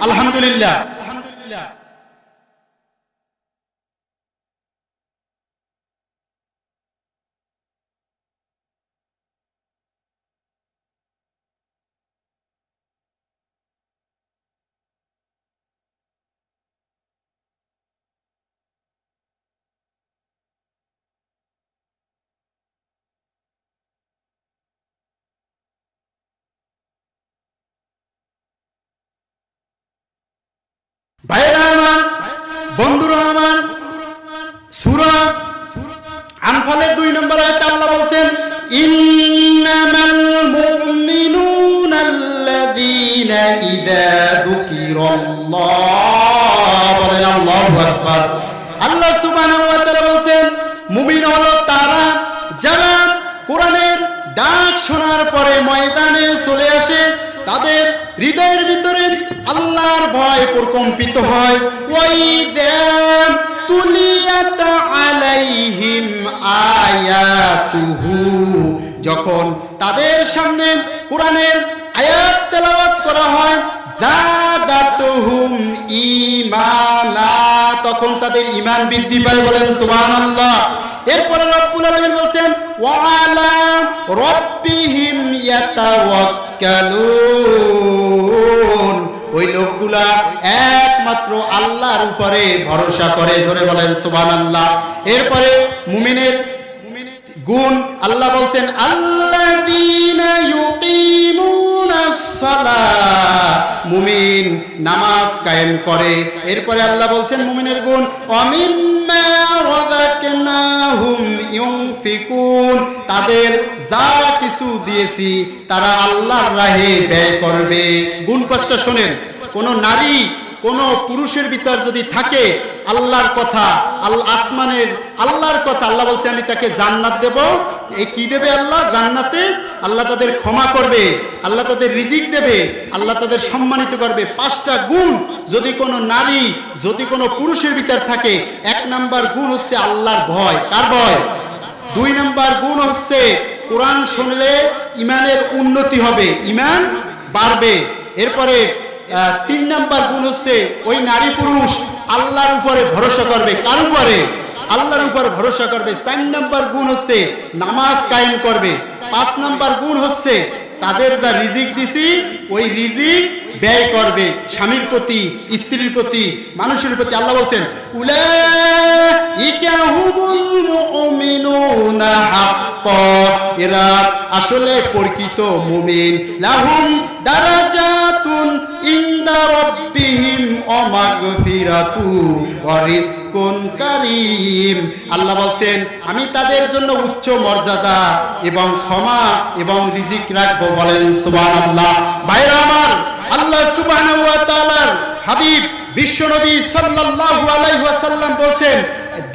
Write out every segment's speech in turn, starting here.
আলহামদুলিল্লাহ আলহামদুলিল্লাহ ভাইরা আমার বন্ধুরা আমার সুরা দুই নম্বর আল্লাহ ইন্নামাল ইযা যুকিরাল্লাহ বলেন আল্লাহু আকবার। আল্লাহ সুবহানাহু ওয়া তাআলা মুমিন হলো তারা যারা কোরআনের ডাক শোনার পরে ময়দানে চলে আসে, তাদের হৃদয়ের ভিতরে ভয় প্রকম্পিত হয়। ওই দেব তুলিয়াত আলাইহিম আয়াতুহু। যখন তাদের সামনে কোরআনের আয়াত তেলাওয়াত করা হয়, জাদাতুহুম ঈমানা। তখন তাদের ঈমান বৃদ্ধি পায় বলেন, সুবহানাল্লাহ। এরপরে রব্বুল আলামিন বলছেন ওয়া আলা রাব্বিহিম ইয়াতাওয়াক্কালুন। ওই লোকগুলা একমাত্র আল্লাহর উপরে ভরসা করে, জোরে বলেন সুবহানাল্লাহ। এরপরে মুমিনের গুণ, আল্লাহ বলছেন মুমিন নামাজ কায়েম করে। এরপরে আল্লাহ বলছেন, মুমিনের গুণ তাদের যা কিছু দিয়েছি, তারা আল্লাহর রাহে ব্যয় করবে। গুণ পাঁচটা শোনেন, কোন নারী কোন পুরুষের ভিতর যদি থাকে আল্লাহর কথা আসমানের আল্লাহর কথা, আল্লাহ বলছে, আমি তাকে জান্নাত দেব। এই কি দেবে আল্লাহ? জান্নাতে আল্লাহ তাদের ক্ষমা করবে, আল্লাহ তাদের রিজিক দেবে, আল্লাহ তাদের সম্মানিত করবে। পাঁচটা গুণ যদি কোনো নারী, যদি কোনো পুরুষের ভিতর থাকে, এক নাম্বার গুণ হচ্ছে আল্লাহর ভয়। কার ভয়? দুই নাম্বার গুণ হচ্ছে কোরআন শুনলে ইমানের উন্নতি হবে, ইমান বাড়বে। এরপরে তিন নাম্বার গুণ হচ্ছে ওই নারী পুরুষ আল্লাহর উপরে ভরসা করবে। কার উপরে? আল্লাহর উপর ভরসা করবে। চার নাম্বার গুণ হচ্ছে নামাজ কায়েম করবে। পাঁচ নাম্বার গুণ হচ্ছে তাদের যা রিজিক দিছি, ওই রিজিক ব্যয় করবে। স্বামীর প্রতি, স্ত্রীর প্রতি, মানুষের প্রতি আল্লাহ বলছেন এরা আসলে প্রকৃত মুমিন। লাহুম আল্লাহ বলছেন, আমি তাদের জন্য উচ্চ মর্যাদা এবং ক্ষমা এবং রিজিক রাখব বলেন সুবহানাল্লাহ। ভাইরা আমার, আল্লাহ তাআলার হাবিব বিশ্বনবী সাল্লাল্লাহু আলাইহি ওয়াসাল্লাম বলছেন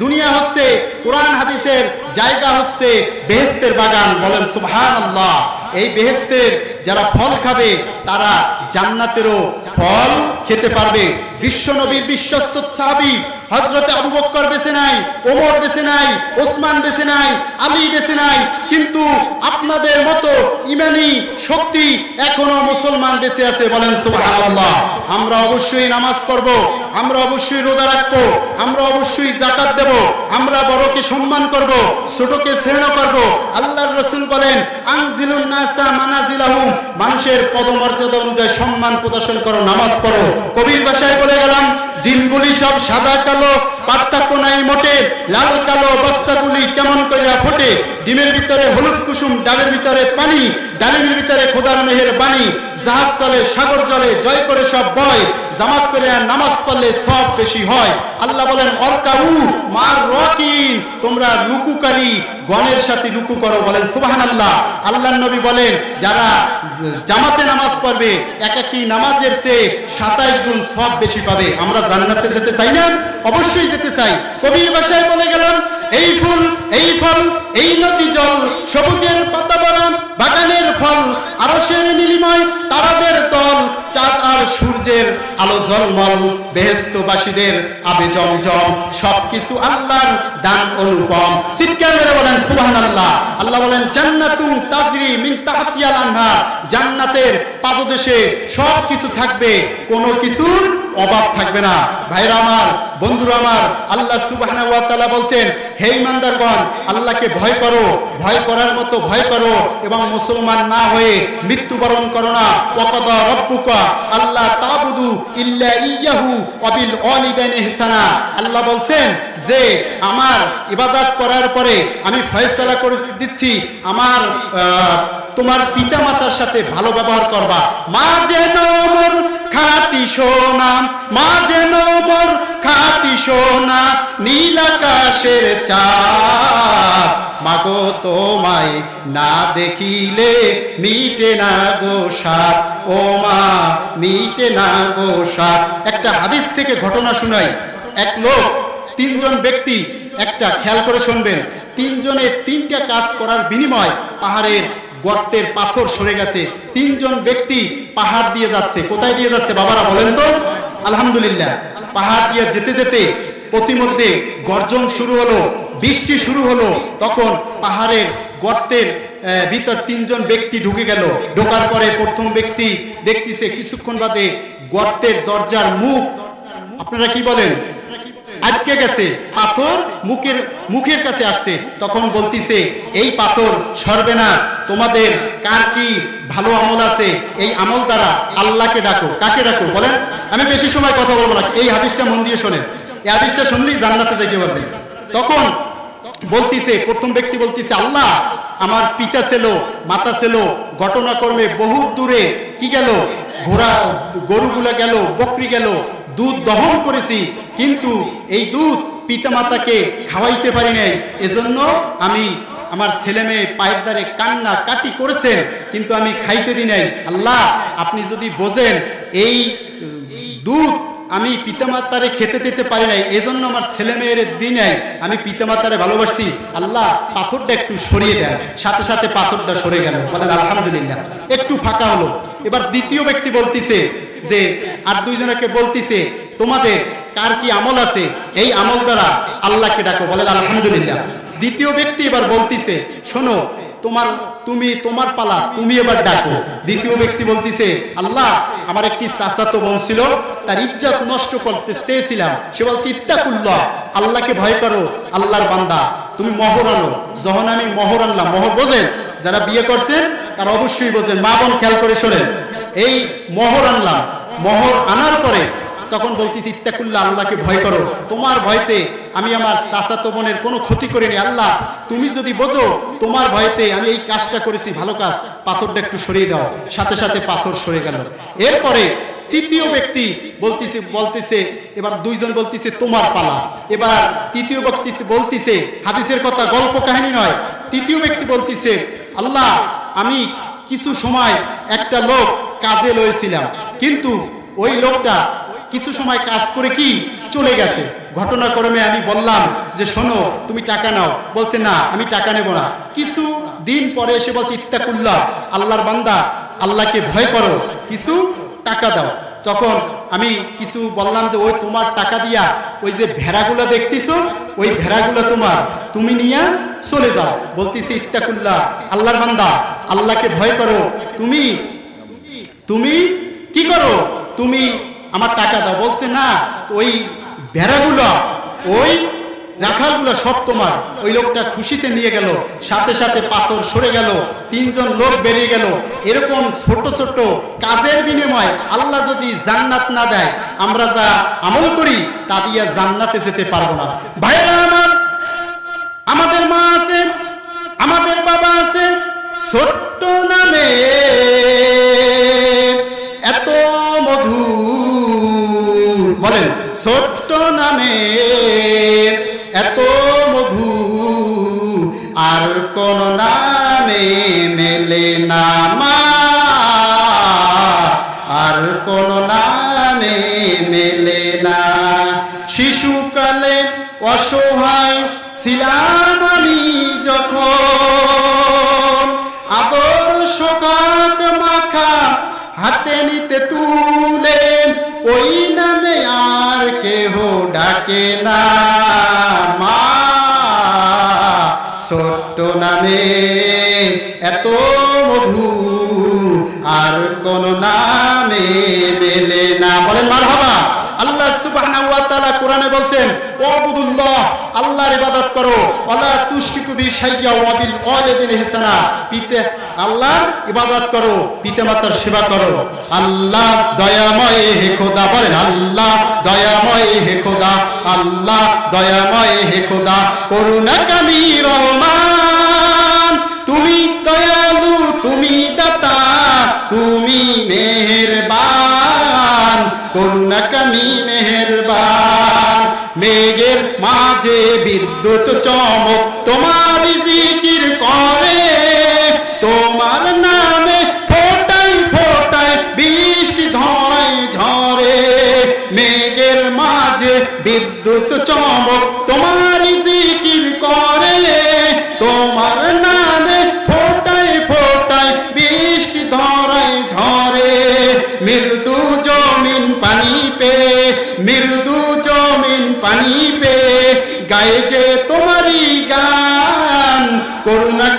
দুনিয়া হচ্ছে, কোরআন হাদিসের জায়গা হচ্ছে বেহেস্তের বাগান, বলেন সুবহানাল্লাহ। এই বেহেস্তের যারা ফল খাবে, তারা জান্নাতেরও ফল খেতে পারবে। বিশ্বনবীর বিশ্বস্ত সাহাবী হজরতে আবু বক্কর বেছে নাই, ওমর বেছে নাই, ওসমান বেছে নাই, আলী বেছে নাই, কিন্তু আপনাদের মতো ইমানি শক্তি এখনও মুসলমান বেঁচে আছে, বলেন সুবহানাল্লাহ। আমরা অবশ্যই নামাজ পড়ব আমরা অবশ্যই রোজা রাখব, আমরা অবশ্যই জাকাত দেব, আমরা বড়কে সম্মান করব, ছোটকে শ্রেণ করব। আল্লাহর রসুল বলেন নাসা মানুষের পদমর্যাদা অনুযায়ী সম্মান প্রদর্শন করো, নামাজ পড়ো। কবির ভাষায় বলে গেলাম, ডিমগুলি সব সাদা কালো, পার্থক্য নাই মোটে, লাল কালো, বাচ্চাগুলি কেমন করিয়া ফোটে ডিমের ভিতরে হলুদ কুসুম ডাবের ভিতরে পানি, ডালিমের ভিতরে খোদার মেহের বাণী, জাহাজ চলে, সাগর জলে জয় করে সব বয়, জামাত করে আর নামাজ পড়লে সব বেশি হয়। আল্লাহ বলেন অরকাউ মার রকিন তোমরা রুকুকারী, গণের সাথে রুকু করো বলেন সুবাহান আল্লাহ আল্লাহ নবী বলেন, যারা জামাতে নামাজ পড়বে একাকি নামাজের চেয়ে সাতাইশ গুণ সব বেশি পাবে। আমরা জান্নাতে যেতে চাই না? অবশ্যই যেতে চাই। কবির ভাষায় বলে গেলাম, এই ফুল সবুজের পাতা ভরা, বাগানের ফল, আরশের নীলিময় তারাদের তল, চাঁদ আর সূর্যের আলো ঝলমল বেহেস্তবাসীদের আবে জমজম সবকিছু আল্লাহর দান অনুপম। চিৎকার মেরে বলেন, সুবহানাল্লাহ। আল্লাহ বলেন, জান্নাতুন তাজরি মিন তাহতিয়াল আনহার। জান্নাতের পাদদেশে সব কিছু থাকবে, কোনো কিছুর অভাব থাকবে না। ভাইরা আমার বন্ধুরা আমার আল্লাহ তাআলা বলছেন হে ইমানদারগণ আল্লাহকে ভয় করো ভয় করার মতো ভয় করো এবং মুসলমান না হয়ে মৃত্যুবরণ করো না। ওয়াকাদা রব্বুকা আল্লাহ তাবুদু ইল্লা ইয়াহু ওয়াবিল ওয়ালিদাইনি ইহসানা। আল্লাহ বলছেন যে আমার ইবাদত করার পরে আমি ফয়সালা করে দিচ্ছি আমার আহ, তোমার পিতা মাতার সাথে ভালো ব্যবহার করবা। মা যেন খাটি সোনা। মা যেন খাটি সোনা। নীল আকাশের চাঁদ। মাগো, তোমায় না দেখিলে মিটে না গো সাত ও মা, মিটে না গো সাত একটা হাদিস থেকে ঘটনা শুনাই। এক লোক, তিনজন ব্যক্তি একটা খেয়াল করে শুনবেন। তিনজনে তিনটা কাজ করার বিনিময় পাহাড়ের গর্তের পাথর সরে গেছে। তিনজন ব্যক্তি পাহাড় দিয়ে যাচ্ছে। কোথায় দিয়ে যাচ্ছে বাবারা বলেন তো? আলহামদুলিল্লাহ। পাহাড় দিয়ে যেতে যেতে প্রতিমধ্যে গর্জন শুরু হলো, বৃষ্টি শুরু হলো। তখন পাহাড়ের গর্তের ভিতর তিনজন ব্যক্তি ঢুকে গেল। ঢোকার পরে প্রথম ব্যক্তি দেখতেছে, কিছুক্ষণ বাদে গর্তের দরজার মুখ, আপনারা কি বলেন? আটকে গেছে। পাথর মুখের মুখের কাছে আসছে। তখন বলতিছে, এই পাথর সরবে না। তোমাদের কার কি ভালো আমল আছে? এই আমল দ্বারা আল্লাহকে ডাকো। কাকে ডাকো? বলেন, আমি বেশি সময় কথা বলব না। এই হাদিসটা মন দিয়ে শোনেন। এই হাদিসটা শুনলেই জান্নাতে যাইতে পারবে তখন বলতিছে, প্রথম ব্যক্তি বলতিছে, আল্লাহ, আমার পিতা ছিল, মাতা ছিল, ঘটনাক্রমে বহু দূরে কি গেল? ঘোড়া, গরুগুলা গেল, বকরি গেল দুধ দহন করেছি, কিন্তু এই দুধ পিতামাতাকে খাওয়াইতে পারি নাই। এজন্য আমি আমার ছেলে মেয়ে পায়ের দ্বারে কান্না কাটি করেছেন, কিন্তু আমি খাইতে দিই নাই। আল্লাহ, আপনি যদি বোঝেন, এই দুধ আমি পিতামাতারে খেতে দিতে পারি নাই, এজন্য আমার ছেলে মেয়ের দিই নাই। আমি পিতামাতারে ভালোবাসছি। আল্লাহ, পাথরটা একটু সরিয়ে দেন। সাথে সাথে পাথরটা সরে গেল। বলেন, আলহামদুলিল্লাহ। একটু ফাঁকা হলো। এবার দ্বিতীয় ব্যক্তি বলতিছে যে, আর দুইজনকে বলতিছে, তোমাদের কার কি আমল আছে? এই আমল দ্বারা আল্লাহকে ডাকো, বলে আলহামদুলিল্লাহ। দ্বিতীয় ব্যক্তি এবার বলতিছে, শোনো, তোমার, তুমি তোমার পালা, তুমি এবার ডাকো। দ্বিতীয় ব্যক্তি বলতিছে, আল্লাহ, আমার একটি চাচাতো বোন ছিল, তার ইজ্জত নষ্ট করতে চেয়েছিলাম। সে বলছে, ইত্তাকুল্লাহ, আল্লাহকে ভয় করো, আল্লাহর বান্দা, তুমি মহর আনো। যখন আমি মহর আনলাম, মহর বোঝেন? যারা বিয়ে করছেন, তারা অবশ্যই বোঝেন। মা বোন খেয়াল করে শোনেন, এই মহর আনলাম মহর আনার পরে তখন বলতেছি, ইত্তাকুল্লাহ, আল্লাহকে ভয় করো। তোমার ভয়তে আমি আমার চাচাতো বোনের কোনো ক্ষতি করিনি। আল্লাহ, তুমি যদি বোঝো, তোমার ভয়তে আমি এই কাজটা করেছি, ভালো কাজ, পাথরটা একটু সরিয়ে দাও। সাথে সাথে পাথর সরে গেল। এরপরে তৃতীয় ব্যক্তি বলতেছে বলতেছে, এবার দুইজন বলতেছে, তোমার পালা। এবার তৃতীয় ব্যক্তি বলতেছে, হাদিসের কথা, গল্প কাহিনী নয়। তৃতীয় ব্যক্তি বলতেছে, আল্লাহ, আমি কিছু সময় একটা লোক কাজে লয়েছিলাম কিন্তু ওই লোকটা কিছু সময় কাজ করে কি চলে গেছে। ঘটনাক্রমে আমি বললাম যে, শোনো, তুমি টাকা নাও। বলছে, না, আমি টাকা নেব না। কিছু দিন পরে এসে বলছে, ইত্তাকুল্লাহ, আল্লাহর বান্দা, আল্লাহকে ভয় করো, কিছু টাকা দাও। তখন আমি কিছু বললাম যে, ওই তোমার টাকা দিয়া ওই যে ভেড়াগুলো দেখতেছো, ওই ভেড়াগুলো তোমার, তুমি নিয়ে চলে যাও। বলতেছি, ইত্তাকুল্লাহ, আল্লাহর বান্দা, আল্লাহকে ভয় করো, তুমি তুমি কি করো? তুমি আমার টাকা দাও। বলছে, না ওই ভেড়াগুলো, ওই রাখালগুলো সব তোমার। ওই লোকটা খুশিতে নিয়ে গেল, সাথে সাথে পাথর সরে গেল, তিনজন লোক বেরিয়ে গেল। এরকম ছোট ছোট কাজের বিনিময় আল্লাহ যদি জান্নাত না দেয়, আমরা যা আমল করি, তা দিয়ে জান্নাতে যেতে পারব না। ভাইরা আমার, আমাদের মা আছে, আমাদের বাবা আছে, ছোট্ট নামে মধু বলেন, ছোট্ট নামে এত মধু আর কোন নামে মেলে না মা। আর কোন নামে মেলে না। শিশুকালে অসহায় ছিলাম ওই নামে আর কেহ ডাকে না। মা, ছোট্ট নামে এত মধু আর কোন নামে মেলে না। বলেন মার বাবা আল্লাহ সুবাহ কোরআনে বলছেন ওয়াবুদুল্লাহ আল্লাহর ইবাদত করো। আল্লাহ তুশরিকু বি শাইয়্যা ওয়া বিল ওয়ালিদিন ইহসানা পিতে আল্লাহর ইবাদত করো পিতামাতার সেবা করো। আল্লাহ দয়াময় হে খোদা বলেন, আল্লাহ দয়াময় হে খোদা, আল্লাহ দয়াময় হে খোদা। করুণা কামি রহমান, তুমি দয়ালু, তুমি দাতা, তুমি মেহেরবান। করুণা কামি মেহেরবান, মেঘের মাঝে বিদ্যুৎ চমক তোমার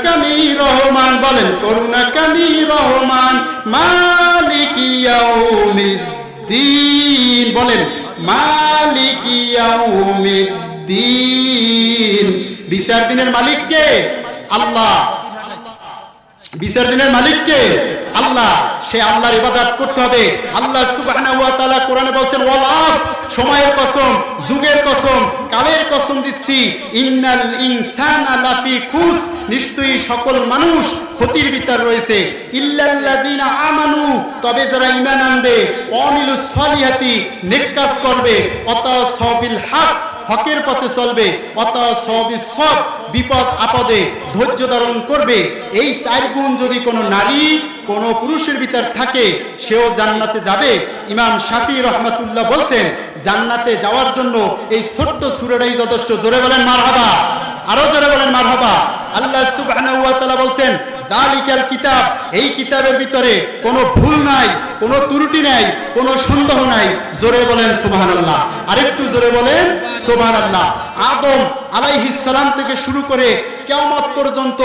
কামি রহমান বলেন করুণা কামি রহমান মালিকিয়াউমিদ্দিন। বলেন মালিকিয়াউমিদ্দিন। বিচার দিনের মালিক কে আল্লাহ বিচার দিনের মালিক কে আল্লাহ, সে আল্লাহর ইবাদত করতে হবে। আল্লাহ সুবহানাহু ওয়া তাআলা কোরআনে বলছেন ওয়াল আস সময়ের কসম, যুগের কসম, কালের কসম দিচ্ছি। ইন্নাল ইনসানা লাফি খুস, নিশ্চয়ই সকল মানুষ ক্ষতির ভিতর রয়েছে। ইল্লাল্লাযিনা আমানু, তবে যারা ঈমান আনবে অমিলুস সলিহাতি নেক কাজ করবে অতাসাবিল হক হকের পথে চলবে সব বিপদ আপদে ধৈর্য ধারণ করবে। এই চার গুণ যদি কোনো নারী কোনো পুরুষের ভিতর থাকে, সেও জান্নাতে যাবে। ইমাম শাফি রহমাতুল্লাহ বলছেন, জান্নাতে যাওয়ার জন্য এই ছোট্ট সুরেরাই যথেষ্ট। জোরে বলেন মারহাবা, আরও জোরে বলেন মারহাবা। আল্লাহ সুবহানাহু বলছেন দালিকাল কিতাব, এই কিতাবের ভিতরে কোনো ভুল নাই, কোনো ত্রুটি নাই, কোনো সন্দেহ নাই। জোরে বলেন সুবহানাল্লাহ। আরেকটু জোরে বলেন সুবহানাল্লাহ। আদম আলাইহিস সালাম থেকে শুরু করে কিয়ামত পর্যন্ত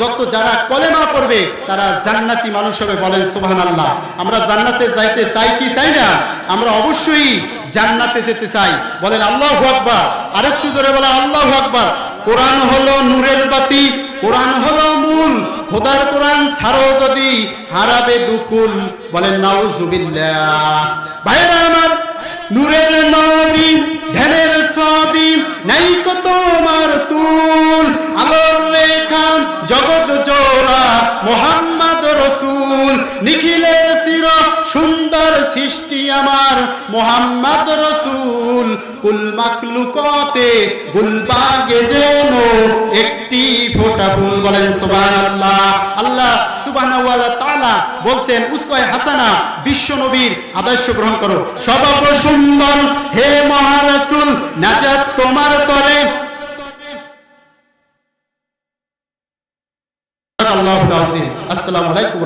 যত যারা কলেমা পড়বে, তারা জান্নাতি মানুষ হবে বলেন সুবহানাল্লাহ। আমরা জান্নাতে যাইতে চাই কি চাই না? আমরা অবশ্যই জান্নাতে যেতে চাই। বলেন আল্লাহু আকবার। আরেকটু জোরে বলেন আল্লাহু আকবার। কোরআন হলো নূরের বাতি, কোরআন হলো মূল। খোদার কোরআন ছাড়ো যদি হারাবে দুকুল বলেন নাউজুবিল্লাহ ভাইরা আমার, নূরের নবী, ধ্যানের ছবি, নাই কত তোমার তুল, আলোর রেখা, জগৎ জোড়া, মোহাম্মদ রসুল। নিখিলের চির সুন্দর সৃষ্টি আমার, মোহাম্মদ রসুল। কুল মাকলুকতে গুলবাগে যেন একটি ফুল বলেন, সুবহানাল্লাহ। আল্লাহ সুবহানাহু ওয়া তাআলা হাসানা, বিশ্ব নবীর আদর্শ গ্রহণ করো। সর্ব সুন্দর হে মহারাসূল, নাজাত তোমার তরে। আসসালামু আলাইকুম